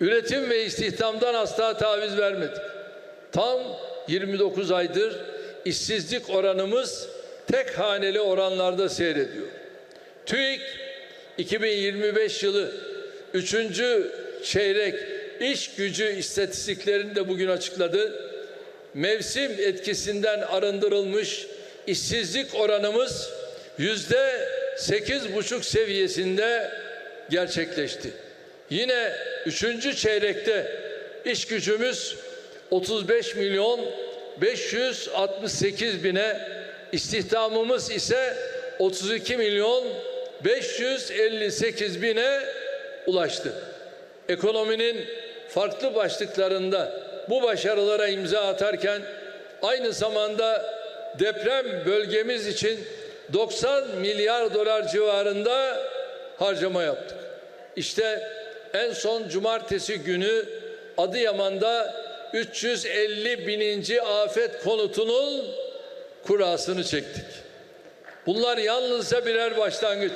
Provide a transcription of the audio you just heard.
Üretim ve istihdamdan asla taviz vermedik. Tam 29 aydır işsizlik oranımız tek haneli oranlarda seyrediyor. TÜİK 2025 yılı 3. çeyrek iş gücü istatistiklerini de bugün açıkladı. Mevsim etkisinden arındırılmış işsizlik oranımız yüzde sekiz buçuk seviyesinde gerçekleşti. Yine üçüncü çeyrekte iş gücümüz 35 milyon 568 bine, istihdamımız ise 32 milyon 558 bine ulaştı. Ekonominin farklı başlıklarında bu başarılara imza atarken aynı zamanda deprem bölgemiz için 90 milyar dolar civarında harcama yaptık. İşte en son cumartesi günü Adıyaman'da 350 bininci afet konutunun kurasını çektik. Bunlar yalnızca birer başlangıç.